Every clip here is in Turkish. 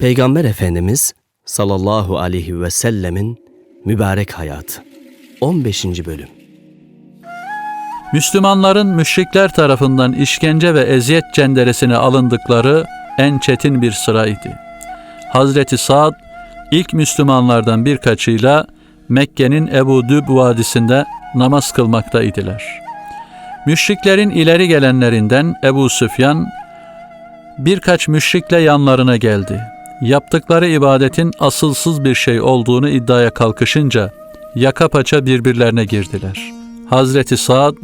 Peygamber Efendimiz sallallahu aleyhi ve sellemin mübarek hayatı. 15. bölüm. Müslümanların müşrikler tarafından işkence ve eziyet cenderesine alındıkları en çetin bir sıraydı. Hazreti Sa'd ilk Müslümanlardan birkaçıyla Mekke'nin Ebu Düb vadisinde namaz kılmaktaydılar. Müşriklerin ileri gelenlerinden Ebu Süfyan birkaç müşrikle yanlarına geldi. Yaptıkları ibadetin asılsız bir şey olduğunu iddiaya kalkışınca yaka paça birbirlerine girdiler. Hazreti Sa'd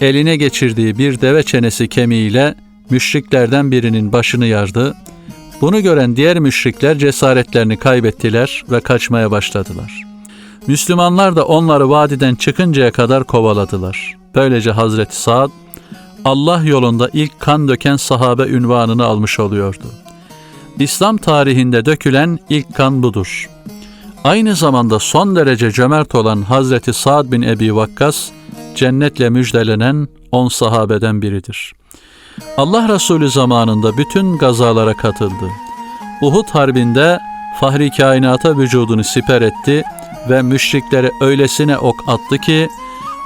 eline geçirdiği bir deve çenesi kemiğiyle müşriklerden birinin başını yardı. Bunu gören diğer müşrikler cesaretlerini kaybettiler ve kaçmaya başladılar. Müslümanlar da onları vadiden çıkıncaya kadar kovaladılar. Böylece Hazreti Sa'd Allah yolunda ilk kan döken sahabe ünvanını almış oluyordu. İslam tarihinde dökülen ilk kan budur. Aynı zamanda son derece cömert olan Hazreti Sa'd bin Ebi Vakkas, cennetle müjdelenen on sahabeden biridir. Allah Resulü zamanında bütün gazalara katıldı. Uhud Harbi'nde Fahri kainata vücudunu siper etti ve müşriklere öylesine ok attı ki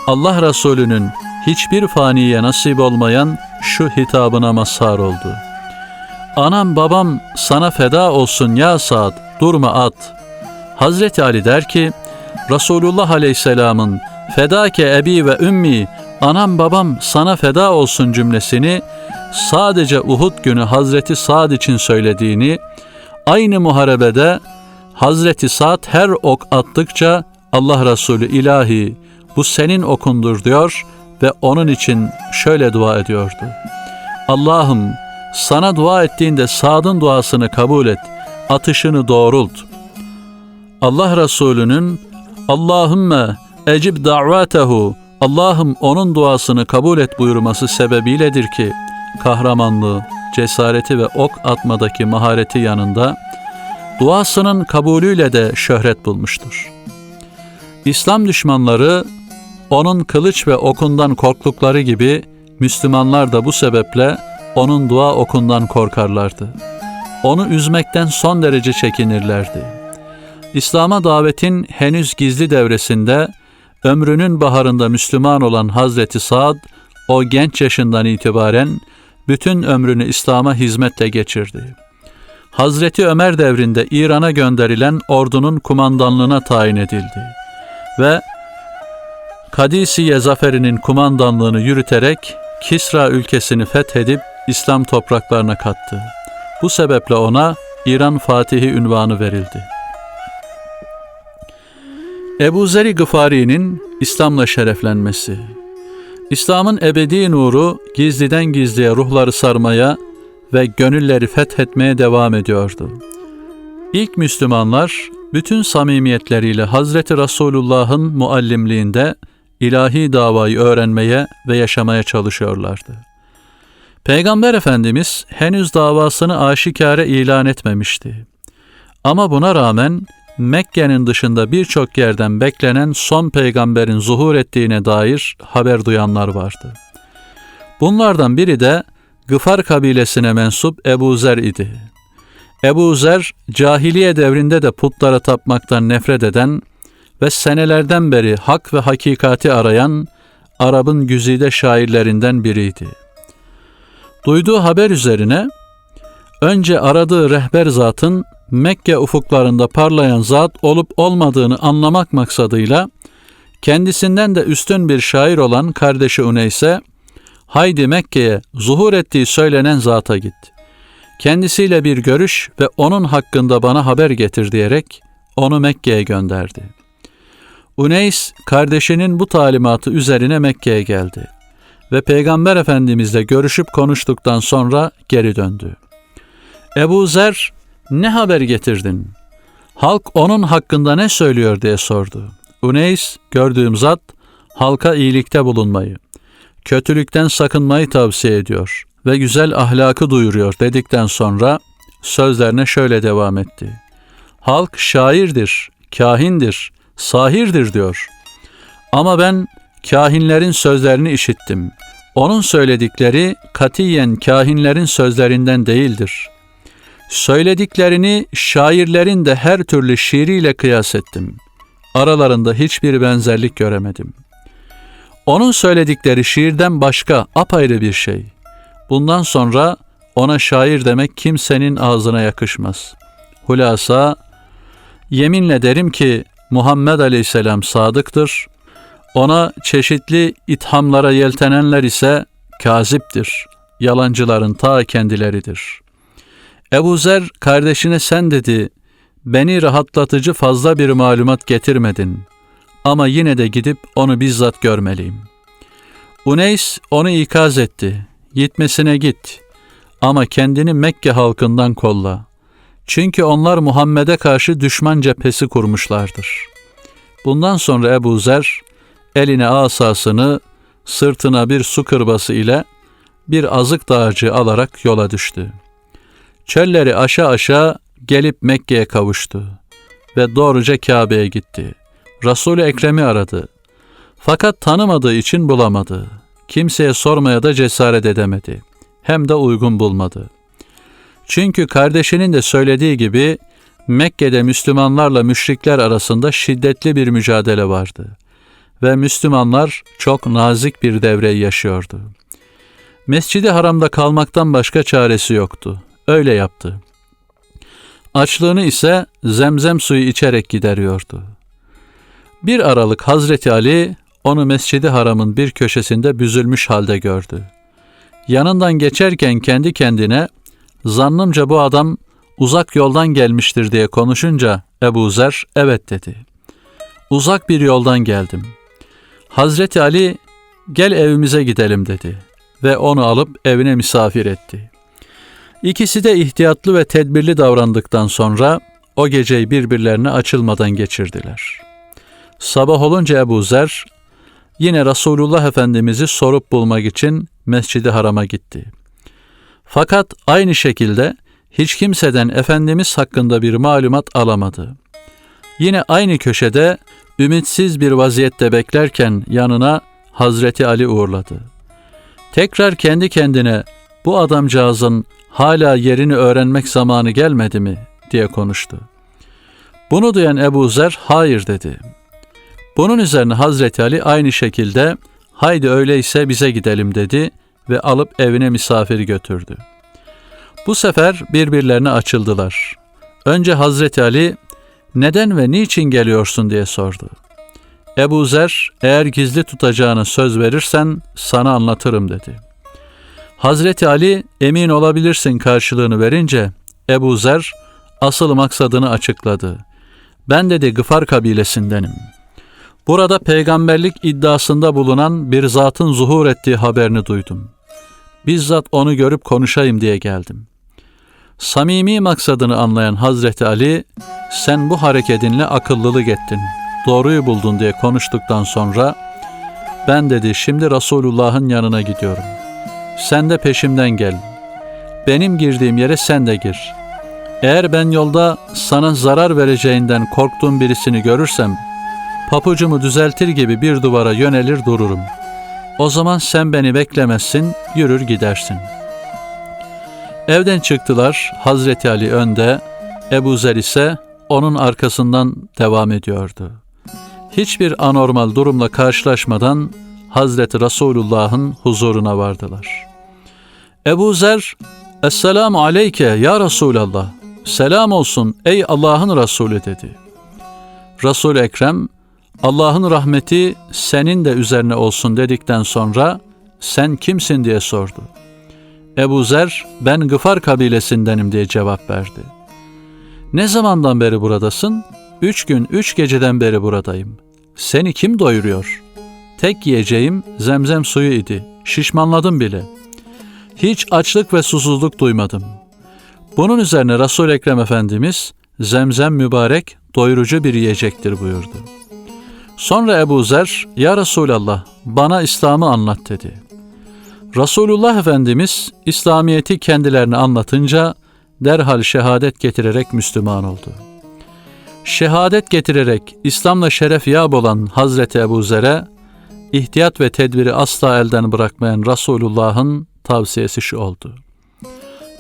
Allah Resulü'nün hiçbir faniye nasip olmayan şu hitabına mazhar oldu. Anam babam sana feda olsun ya Sa'd, durma at. Hazreti Ali der ki, Resulullah Aleyhisselam'ın fedake ebi ve ümmi, anam babam sana feda olsun cümlesini sadece Uhud günü Hazreti Sa'd için söylediğini, aynı muharebede Hazreti Sa'd her ok attıkça Allah Resulü ilahi bu senin okundur diyor ve onun için şöyle dua ediyordu. Allah'ım sana dua ettiğinde Sa'd'ın duasını kabul et, atışını doğrult. Allah Resulü'nün Allahümme ecib da'vatehu Allah'ım onun duasını kabul et buyurması sebebiyledir ki kahramanlığı, cesareti ve ok atmadaki mahareti yanında duasının kabulüyle de şöhret bulmuştur. İslam düşmanları onun kılıç ve okundan korktukları gibi Müslümanlar da bu sebeple onun dua okundan korkarlardı. Onu üzmekten son derece çekinirlerdi. İslam'a davetin henüz gizli devresinde ömrünün baharında Müslüman olan Hazreti Sa'd o genç yaşından itibaren bütün ömrünü İslam'a hizmetle geçirdi. Hazreti Ömer devrinde İran'a gönderilen ordunun kumandanlığına tayin edildi ve Kadisiye zaferinin kumandanlığını yürüterek Kisra ülkesini fethedip İslam topraklarına kattı. Bu sebeple ona İran Fatihi ünvanı verildi. Ebu Zer-i Gıfari'nin İslam'la şereflenmesi İslam'ın ebedi nuru gizliden gizliye ruhları sarmaya ve gönülleri fethetmeye devam ediyordu. İlk Müslümanlar bütün samimiyetleriyle Hazreti Resulullah'ın muallimliğinde ilahi davayı öğrenmeye ve yaşamaya çalışıyorlardı. Peygamber Efendimiz henüz davasını aşikare ilan etmemişti. Ama buna rağmen Mekke'nin dışında birçok yerden beklenen son peygamberin zuhur ettiğine dair haber duyanlar vardı. Bunlardan biri de Gıfar kabilesine mensup Ebu Zer idi. Ebu Zer, cahiliye devrinde de putlara tapmaktan nefret eden ve senelerden beri hak ve hakikati arayan Arap'ın güzide şairlerinden biriydi. Duyduğu haber üzerine önce aradığı rehber zatın Mekke ufuklarında parlayan zat olup olmadığını anlamak maksadıyla kendisinden de üstün bir şair olan kardeşi Uneys'e haydi Mekke'ye zuhur ettiği söylenen zata git. Kendisiyle bir görüş ve onun hakkında bana haber getir diyerek onu Mekke'ye gönderdi. Uneys kardeşinin bu talimatı üzerine Mekke'ye geldi ve Peygamber Efendimizle görüşüp konuştuktan sonra geri döndü. Ebu Zer ne haber getirdin? Halk onun hakkında ne söylüyor diye sordu. Uneys, gördüğüm zat, halka iyilikte bulunmayı, kötülükten sakınmayı tavsiye ediyor ve güzel ahlakı duyuruyor dedikten sonra sözlerine şöyle devam etti. Halk şairdir, kahindir, sahirdir diyor. Ama ben kahinlerin sözlerini işittim. Onun söyledikleri katiyen kahinlerin sözlerinden değildir. Söylediklerini şairlerin de her türlü şiiriyle kıyas ettim. Aralarında hiçbir benzerlik göremedim. Onun söyledikleri şiirden başka apayrı bir şey. Bundan sonra ona şair demek kimsenin ağzına yakışmaz. Hulasa, yeminle derim ki Muhammed Aleyhisselam sadıktır. Ona çeşitli ithamlara yeltenenler ise kaziptir. Yalancıların ta kendileridir. Ebu Zer kardeşine sen dedi, beni rahatlatıcı fazla bir malumat getirmedin. Ama yine de gidip onu bizzat görmeliyim. Uneys onu ikaz etti. Gitmesine git. Ama kendini Mekke halkından kolla. Çünkü onlar Muhammed'e karşı düşman cephesi kurmuşlardır. Bundan sonra Ebu Zer eline asasını, sırtına bir su kırbası ile bir azık dağarcığı alarak yola düştü. Çölleri aşağı aşağı gelip Mekke'ye kavuştu ve doğruca Kabe'ye gitti. Resul-i Ekrem'i aradı. Fakat tanımadığı için bulamadı. Kimseye sormaya da cesaret edemedi. Hem de uygun bulmadı. Çünkü kardeşinin de söylediği gibi Mekke'de Müslümanlarla müşrikler arasında şiddetli bir mücadele vardı ve Müslümanlar çok nazik bir devreyi yaşıyordu. Mescidi Haram'da kalmaktan başka çaresi yoktu. Öyle yaptı. Açlığını ise zemzem suyu içerek gideriyordu. Bir aralık Hazreti Ali onu Mescidi Haram'ın bir köşesinde büzülmüş halde gördü. Yanından geçerken kendi kendine zannımca bu adam uzak yoldan gelmiştir diye konuşunca Ebu Zer evet dedi. Uzak bir yoldan geldim. Hazreti Ali gel evimize gidelim dedi ve onu alıp evine misafir etti. İkisi de ihtiyatlı ve tedbirli davrandıktan sonra o geceyi birbirlerine açılmadan geçirdiler. Sabah olunca Ebu Zer yine Resulullah Efendimiz'i sorup bulmak için Mescid-i Haram'a gitti. Fakat aynı şekilde hiç kimseden Efendimiz hakkında bir malumat alamadı. Yine aynı köşede ümitsiz bir vaziyette beklerken yanına Hazreti Ali uğurladı. Tekrar kendi kendine bu adamcağızın hala yerini öğrenmek zamanı gelmedi mi diye konuştu. Bunu duyan Ebu Zer hayır dedi. Bunun üzerine Hazreti Ali aynı şekilde haydi öyleyse bize gidelim dedi ve alıp evine misafiri götürdü. Bu sefer birbirlerine açıldılar. Önce Hazreti Ali neden ve niçin geliyorsun diye sordu. Ebu Zer eğer gizli tutacağını söz verirsen sana anlatırım dedi. Hazreti Ali emin olabilirsin karşılığını verince Ebu Zer asıl maksadını açıkladı. Ben dedi Gıfar kabilesindenim. Burada peygamberlik iddiasında bulunan bir zatın zuhur ettiği haberini duydum. Bizzat onu görüp konuşayım diye geldim. Samimi maksadını anlayan Hazreti Ali, sen bu hareketinle akıllılık ettin, doğruyu buldun diye konuştuktan sonra, ben dedi şimdi Resulullah'ın yanına gidiyorum. Sen de peşimden gel. Benim girdiğim yere sen de gir. Eğer ben yolda sana zarar vereceğinden korktuğum birisini görürsem, papucumu düzeltir gibi bir duvara yönelir dururum. O zaman sen beni beklemezsin, yürür gidersin. Evden çıktılar, Hazreti Ali önde, Ebu Zer ise onun arkasından devam ediyordu. Hiçbir anormal durumla karşılaşmadan Hazreti Resulullah'ın huzuruna vardılar. Ebu Zer, Esselamu aleyke ya Resulallah, selam olsun ey Allah'ın Resulü dedi. Resul Ekrem, Allah'ın rahmeti senin de üzerine olsun dedikten sonra sen kimsin diye sordu. Ebu Zer ben Gıfar kabilesindenim diye cevap verdi. Ne zamandan beri buradasın? Üç gün, üç geceden beri buradayım. Seni kim doyuruyor? Tek yiyeceğim zemzem suyu idi. Şişmanladım bile. Hiç açlık ve susuzluk duymadım. Bunun üzerine Resul Ekrem Efendimiz zemzem mübarek doyurucu bir yiyecektir buyurdu. Sonra Ebu Zer, Ya Resulallah bana İslam'ı anlat dedi. Resulullah Efendimiz İslamiyet'i kendilerine anlatınca derhal şehadet getirerek Müslüman oldu. Şehadet getirerek İslam'la şeref yağ olan Hazreti Ebu Zer'e ihtiyat ve tedbiri asla elden bırakmayan Resulullah'ın tavsiyesi şu oldu.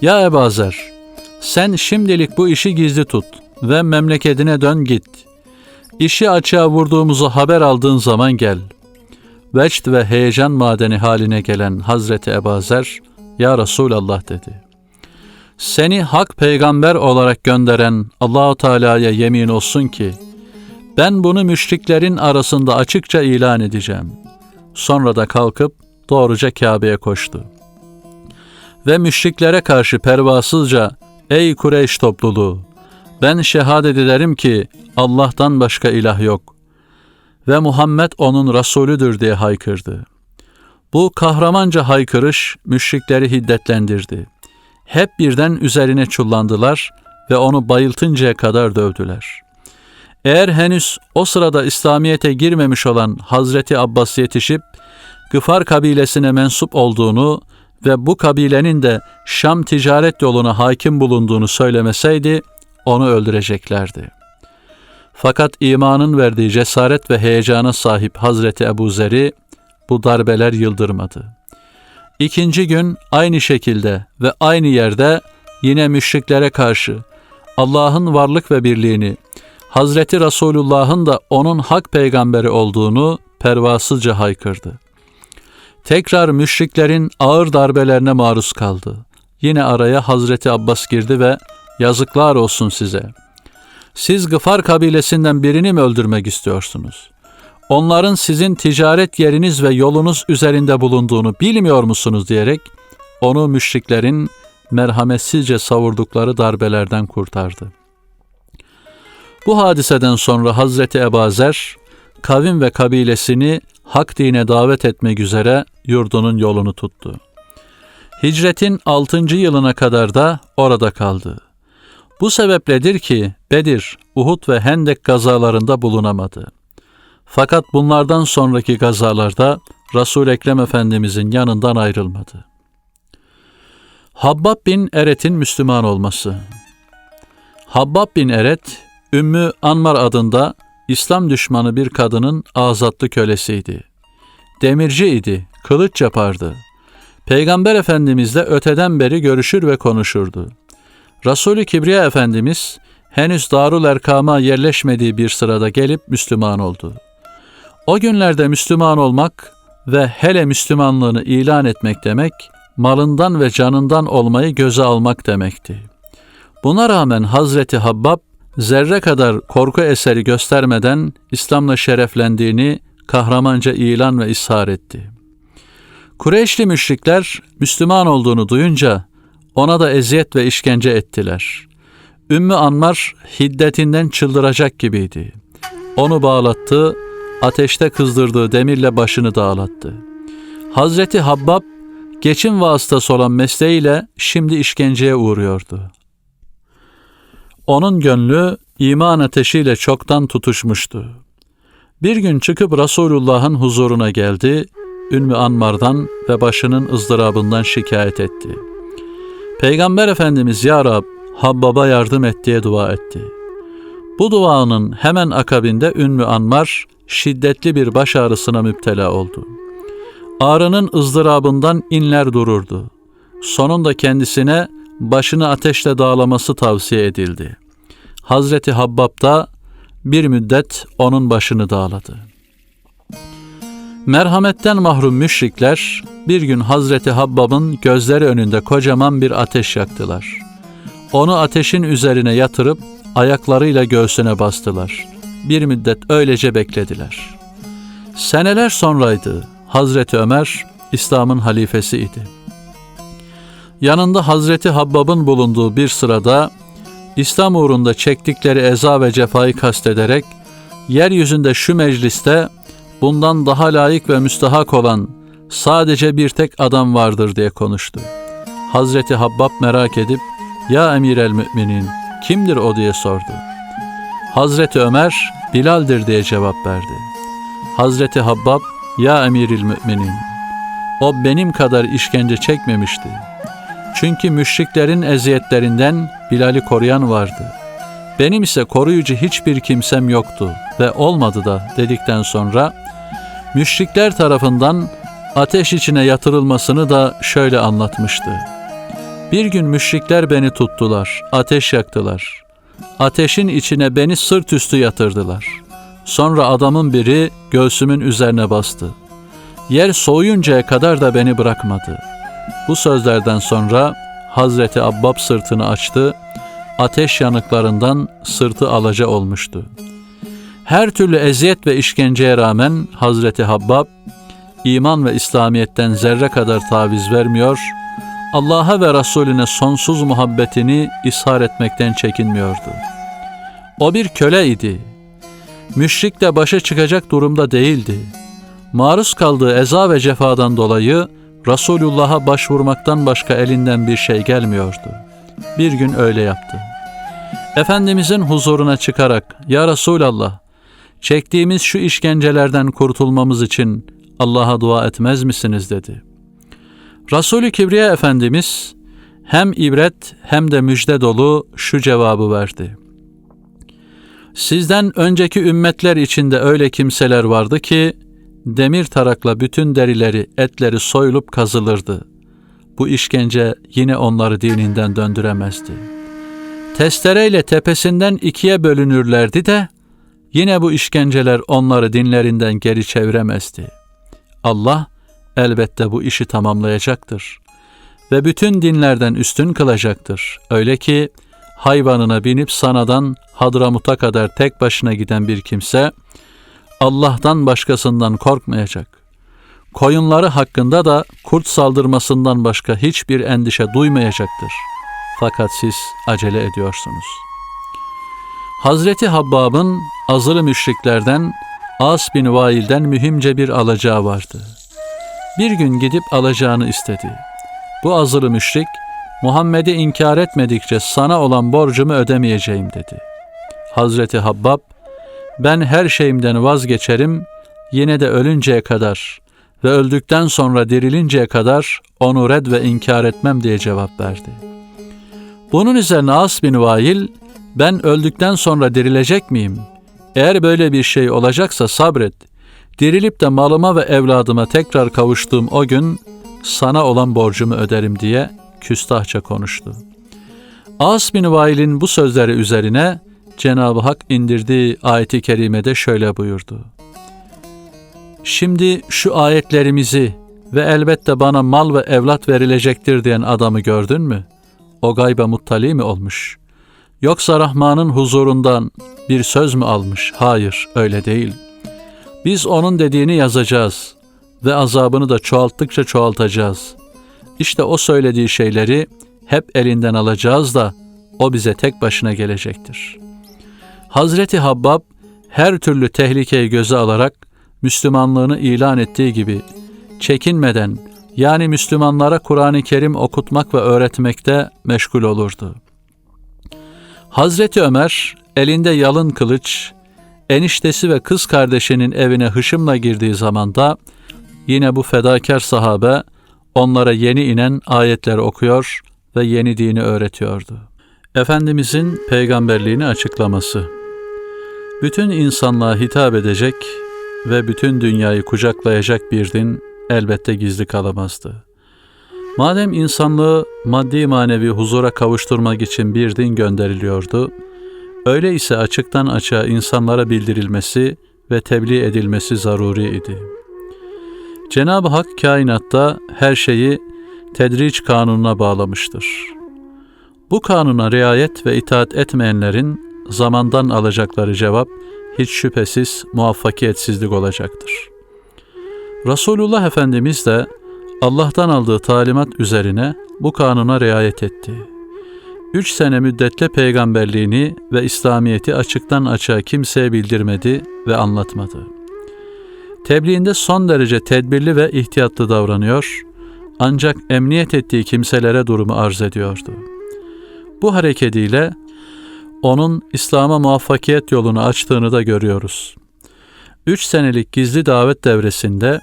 Ya Ebu Zer, Sen şimdilik bu işi gizli tut ve memleketine dön git. İşi açığa vurduğumuzu haber aldığın zaman gel. Vecd ve heyecan madeni haline gelen Hazreti Ebazer, Ya Resulallah dedi. Seni hak peygamber olarak gönderen Allahu Teala'ya yemin olsun ki, ben bunu müşriklerin arasında açıkça ilan edeceğim. Sonra da kalkıp doğruca Kabe'ye koştu. Ve müşriklere karşı pervasızca, ey Kureyş topluluğu, ben şehadet ederim ki Allah'tan başka ilah yok ve Muhammed onun Resulüdür diye haykırdı. Bu kahramanca haykırış müşrikleri hiddetlendirdi. Hep birden üzerine çullandılar ve onu bayıltıncaya kadar dövdüler. Eğer henüz o sırada İslamiyet'e girmemiş olan Hazreti Abbas yetişip Gıfar kabilesine mensup olduğunu ve bu kabilenin de Şam ticaret yoluna hakim bulunduğunu söylemeseydi onu öldüreceklerdi. Fakat imanın verdiği cesaret ve heyecana sahip Hazreti Ebu Zer'i bu darbeler yıldırmadı. İkinci gün aynı şekilde ve aynı yerde yine müşriklere karşı Allah'ın varlık ve birliğini, Hazreti Resulullah'ın da onun hak peygamberi olduğunu pervasızca haykırdı. Tekrar müşriklerin ağır darbelerine maruz kaldı. Yine araya Hazreti Abbas girdi ve yazıklar olsun size. Siz Gıfar kabilesinden birini mi öldürmek istiyorsunuz? Onların sizin ticaret yeriniz ve yolunuz üzerinde bulunduğunu bilmiyor musunuz diyerek onu müşriklerin merhametsizce savurdukları darbelerden kurtardı. Bu hadiseden sonra Hazreti Ebazer kavim ve kabilesini hak dine davet etmek üzere yurdunun yolunu tuttu. Hicretin 6. yılına kadar da orada kaldı. Bu sebepledir ki Bedir, Uhud ve Hendek gazalarında bulunamadı. Fakat bunlardan sonraki gazalarda Resul Ekrem Efendimizin yanından ayrılmadı. Habbab bin Eret'in Müslüman olması. Habbab bin Eret, Ümmü Anmar adında İslam düşmanı bir kadının azatlı kölesiydi. Demirci idi, kılıç yapardı. Peygamber Efendimizle öteden beri görüşür ve konuşurdu. Resulü Kibriya Efendimiz henüz Darul Erkam'a yerleşmediği bir sırada gelip Müslüman oldu. O günlerde Müslüman olmak ve hele Müslümanlığını ilan etmek demek, malından ve canından olmayı göze almak demekti. Buna rağmen Hazreti Habbab zerre kadar korku eseri göstermeden İslam'la şereflendiğini kahramanca ilan ve ishar etti. Kureyşli müşrikler Müslüman olduğunu duyunca ona da eziyet ve işkence ettiler. Ümmü Anmar hiddetinden çıldıracak gibiydi. Onu bağlattı, ateşte kızdırdığı demirle başını dağlattı. Hazreti Habbab geçim vasıtası olan mesleğiyle şimdi işkenceye uğruyordu. Onun gönlü iman ateşiyle çoktan tutuşmuştu. Bir gün çıkıp Resulullah'ın huzuruna geldi, Ümmü Anmar'dan ve başının ızdırabından şikayet etti. Peygamber Efendimiz Ya Rab, Habbab'a yardım et diye dua etti. Bu duanın hemen akabinde Ümmü Anmar şiddetli bir baş ağrısına müptela oldu. Ağrının ızdırabından inler dururdu. Sonunda kendisine başını ateşle dağlaması tavsiye edildi. Hazreti Habbab da bir müddet onun başını dağladı. Merhametten mahrum müşrikler bir gün Hazreti Habbab'ın gözleri önünde kocaman bir ateş yaktılar. Onu ateşin üzerine yatırıp ayaklarıyla göğsüne bastılar. Bir müddet öylece beklediler. Seneler sonraydı. Hazreti Ömer İslam'ın halifesiydi. Yanında Hazreti Habbab'ın bulunduğu bir sırada İslam uğrunda çektikleri eza ve cefayı kastederek yeryüzünde şu mecliste bundan daha layık ve müstahak olan sadece bir tek adam vardır diye konuştu. Hazreti Habbab merak edip ya emir el müminin kimdir o diye sordu. Hazreti Ömer Bilal'dir diye cevap verdi. Hazreti Habbab ya emiril müminin o benim kadar işkence çekmemişti. Çünkü müşriklerin eziyetlerinden Bilal'i koruyan vardı. Benim ise koruyucu hiçbir kimsem yoktu ve olmadı da dedikten sonra müşrikler tarafından ateş içine yatırılmasını da şöyle anlatmıştı. Bir gün müşrikler beni tuttular, ateş yaktılar. Ateşin içine beni sırt üstü yatırdılar. Sonra adamın biri göğsümün üzerine bastı. Yer soğuyuncaya kadar da beni bırakmadı. Bu sözlerden sonra Hazreti Abbab sırtını açtı, ateş yanıklarından sırtı alaca olmuştu. Her türlü eziyet ve işkenceye rağmen Hazreti Habbab, iman ve İslamiyet'ten zerre kadar taviz vermiyor, Allah'a ve Resulüne sonsuz muhabbetini ishar etmekten çekinmiyordu. O bir köle idi. Müşrikle başa çıkacak durumda değildi. Maruz kaldığı eza ve cefadan dolayı Resulullah'a başvurmaktan başka elinden bir şey gelmiyordu. Bir gün öyle yaptı. Efendimizin huzuruna çıkarak, Ya Resulallah, çektiğimiz şu işkencelerden kurtulmamız için Allah'a dua etmez misiniz dedi. Resulü Kibriya Efendimiz hem ibret hem de müjde dolu şu cevabı verdi. Sizden önceki ümmetler içinde öyle kimseler vardı ki demir tarakla bütün derileri, etleri soyulup kazılırdı. Bu işkence yine onları dininden döndüremezdi. Testereyle tepesinden ikiye bölünürlerdi de yine bu işkenceler onları dinlerinden geri çeviremezdi. Allah elbette bu işi tamamlayacaktır ve bütün dinlerden üstün kılacaktır. Öyle ki hayvanına binip sanadan Hadramut'a kadar tek başına giden bir kimse Allah'tan başkasından korkmayacak. Koyunları hakkında da kurt saldırmasından başka hiçbir endişe duymayacaktır. Fakat siz acele ediyorsunuz. Hazreti Habbab'ın azılı müşriklerden As bin Vail'den mühimce bir alacağı vardı. Bir gün gidip alacağını istedi. Bu azılı müşrik, Muhammed'i inkar etmedikçe sana olan borcumu ödemeyeceğim dedi. Hazreti Habbab, ben her şeyimden vazgeçerim, yine de ölünceye kadar ve öldükten sonra dirilinceye kadar onu red ve inkar etmem diye cevap verdi. Bunun üzerine As bin Vail, ben öldükten sonra dirilecek miyim? Eğer böyle bir şey olacaksa sabret. Dirilip de malıma ve evladıma tekrar kavuştuğum o gün sana olan borcumu öderim diye küstahça konuştu. As bin Vail'in bu sözleri üzerine Cenab-ı Hak indirdiği ayeti kerimede şöyle buyurdu. Şimdi şu ayetlerimizi ve elbette bana mal ve evlat verilecektir diyen adamı gördün mü? O gayba muttali mi olmuş? Yoksa Rahman'ın huzurundan bir söz mü almış? Hayır, öyle değil. Biz onun dediğini yazacağız ve azabını da çoğalttıkça çoğaltacağız. İşte o söylediği şeyleri hep elinden alacağız da o bize tek başına gelecektir. Hazreti Habbab her türlü tehlikeyi göze alarak Müslümanlığını ilan ettiği gibi çekinmeden yani Müslümanlara Kur'an-ı Kerim okutmak ve öğretmekte meşgul olurdu. Hazreti Ömer elinde yalın kılıç, eniştesi ve kız kardeşinin evine hışımla girdiği zamanda yine bu fedakar sahabe onlara yeni inen ayetleri okuyor ve yeni dini öğretiyordu. Efendimizin peygamberliğini açıklaması Bütün insanlığa hitap edecek ve bütün dünyayı kucaklayacak bir din elbette gizli kalamazdı. Madem insanlığı maddi manevi huzura kavuşturmak için bir din gönderiliyordu, öyle ise açıktan açığa insanlara bildirilmesi ve tebliğ edilmesi zaruri idi. Cenab-ı Hak kainatta her şeyi tedriç kanununa bağlamıştır. Bu kanuna riayet ve itaat etmeyenlerin zamandan alacakları cevap hiç şüphesiz muvaffakiyetsizlik olacaktır. Resulullah Efendimiz de Allah'tan aldığı talimat üzerine bu kanuna riayet etti. Üç sene müddetle peygamberliğini ve İslamiyet'i açıktan açığa kimseye bildirmedi ve anlatmadı. Tebliğinde son derece tedbirli ve ihtiyatlı davranıyor, ancak emniyet ettiği kimselere durumu arz ediyordu. Bu hareketiyle onun İslam'a muvaffakiyet yolunu açtığını da görüyoruz. Üç senelik gizli davet devresinde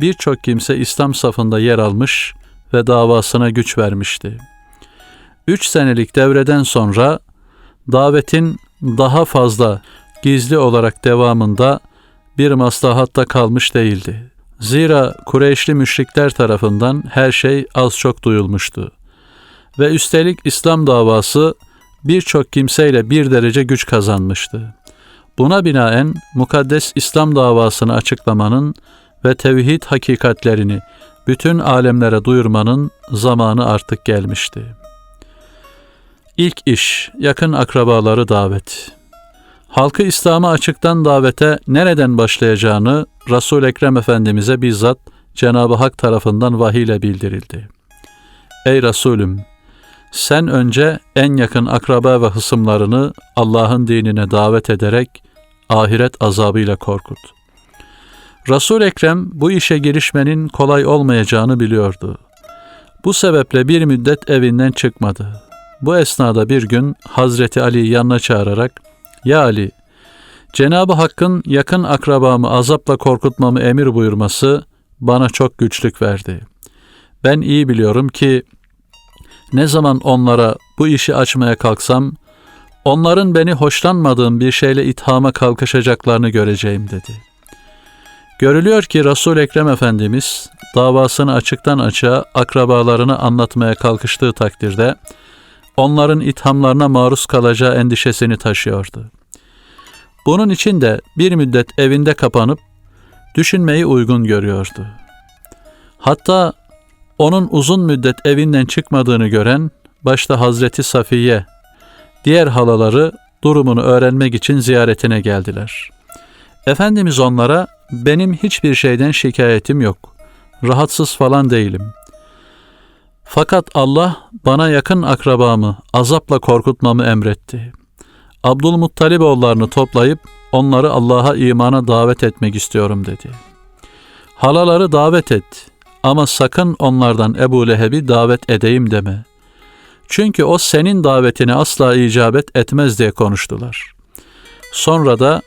birçok kimse İslam safında yer almış ve davasına güç vermişti. Üç senelik devreden sonra davetin daha fazla gizli olarak devamında bir maslahatta kalmış değildi. Zira Kureyşli müşrikler tarafından her şey az çok duyulmuştu. ve üstelik İslam davası birçok kimseyle bir derece güç kazanmıştı. Buna binaen mukaddes İslam davasını açıklamanın ve tevhid hakikatlerini bütün alemlere duyurmanın zamanı artık gelmişti. İlk iş, yakın akrabaları davet. Halkı İslam'a açıktan davete nereden başlayacağını Resul Ekrem Efendimize bizzat Cenab-ı Hak tarafından vahiy ile bildirildi. Ey Resulüm, sen önce en yakın akraba ve hısımlarını Allah'ın dinine davet ederek ahiret azabıyla korkut. Resul Ekrem bu işe girişmenin kolay olmayacağını biliyordu. Bu sebeple bir müddet evinden çıkmadı. Bu esnada bir gün Hazreti Ali'yi yanına çağırarak "Ya Ali, Cenab-ı Hakk'ın yakın akrabamı azapla korkutmamı emir buyurması bana çok güçlük verdi. Ben iyi biliyorum ki ne zaman onlara bu işi açmaya kalksam, onların beni hoşlanmadığım bir şeyle ithama kalkışacaklarını göreceğim dedi. Görülüyor ki Resul Ekrem Efendimiz davasını açıktan açığa akrabalarını anlatmaya kalkıştığı takdirde onların ithamlarına maruz kalacağı endişesini taşıyordu. Bunun için de bir müddet evinde kapanıp düşünmeyi uygun görüyordu. Hatta onun uzun müddet evinden çıkmadığını gören başta Hazreti Safiye, diğer halaları durumunu öğrenmek için ziyaretine geldiler. Efendimiz onlara benim hiçbir şeyden şikayetim yok. Rahatsız falan değilim. Fakat Allah bana yakın akrabamı azapla korkutmamı emretti. Abdülmuttalib oğullarını toplayıp onları Allah'a imana davet etmek istiyorum dedi. Halaları davet et ama sakın onlardan Ebu Leheb'i davet edeyim deme. Çünkü o senin davetine asla icabet etmez diye konuştular. Sonra da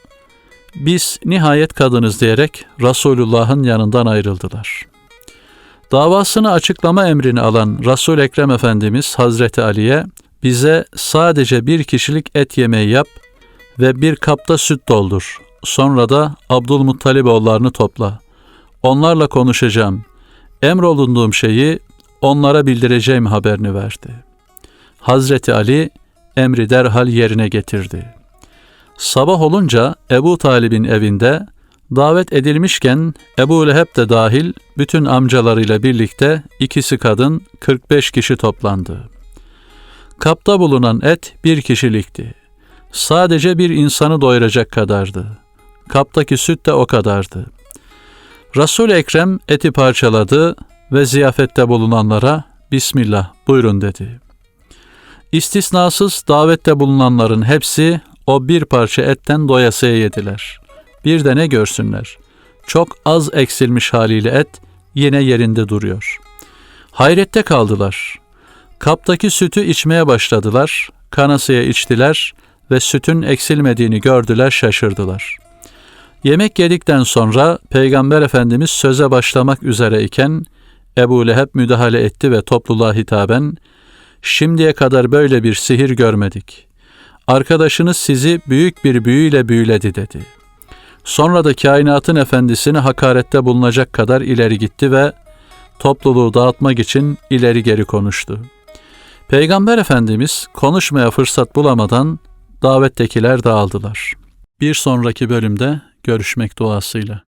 biz nihayet kadınız diyerek Resulullah'ın yanından ayrıldılar. Davasını açıklama emrini alan Resul Ekrem Efendimiz Hazreti Ali'ye bize sadece bir kişilik et yemeği yap ve bir kapta süt doldur. Sonra da Abdülmuttalib oğullarını topla. Onlarla konuşacağım. Emrolunduğum şeyi onlara bildireceğim haberini verdi. Hazreti Ali emri derhal yerine getirdi. Sabah olunca Ebu Talib'in evinde davet edilmişken Ebu Leheb de dahil bütün amcalarıyla birlikte ikisi kadın 45 kişi toplandı. Kapta bulunan et bir kişilikti. Sadece bir insanı doyuracak kadardı. Kaptaki süt de o kadardı. Resul-i Ekrem eti parçaladı ve ziyafette bulunanlara Bismillah buyurun dedi. İstisnasız davette bulunanların hepsi o bir parça etten doyasıya yediler. Bir de ne görsünler. Çok az eksilmiş haliyle et yine yerinde duruyor. Hayrette kaldılar. Kaptaki sütü içmeye başladılar. Kanasıya içtiler ve sütün eksilmediğini gördüler şaşırdılar. Yemek yedikten sonra Peygamber Efendimiz söze başlamak üzere iken Ebu Leheb müdahale etti ve topluluğa hitaben Şimdiye kadar böyle bir sihir görmedik. Arkadaşınız sizi büyük bir büyüyle büyüledi dedi. Sonra da kainatın efendisine hakarette bulunacak kadar ileri gitti ve topluluğu dağıtmak için ileri geri konuştu. Peygamber Efendimiz konuşmaya fırsat bulamadan davettekiler dağıldılar. Bir sonraki bölümde görüşmek duasıyla.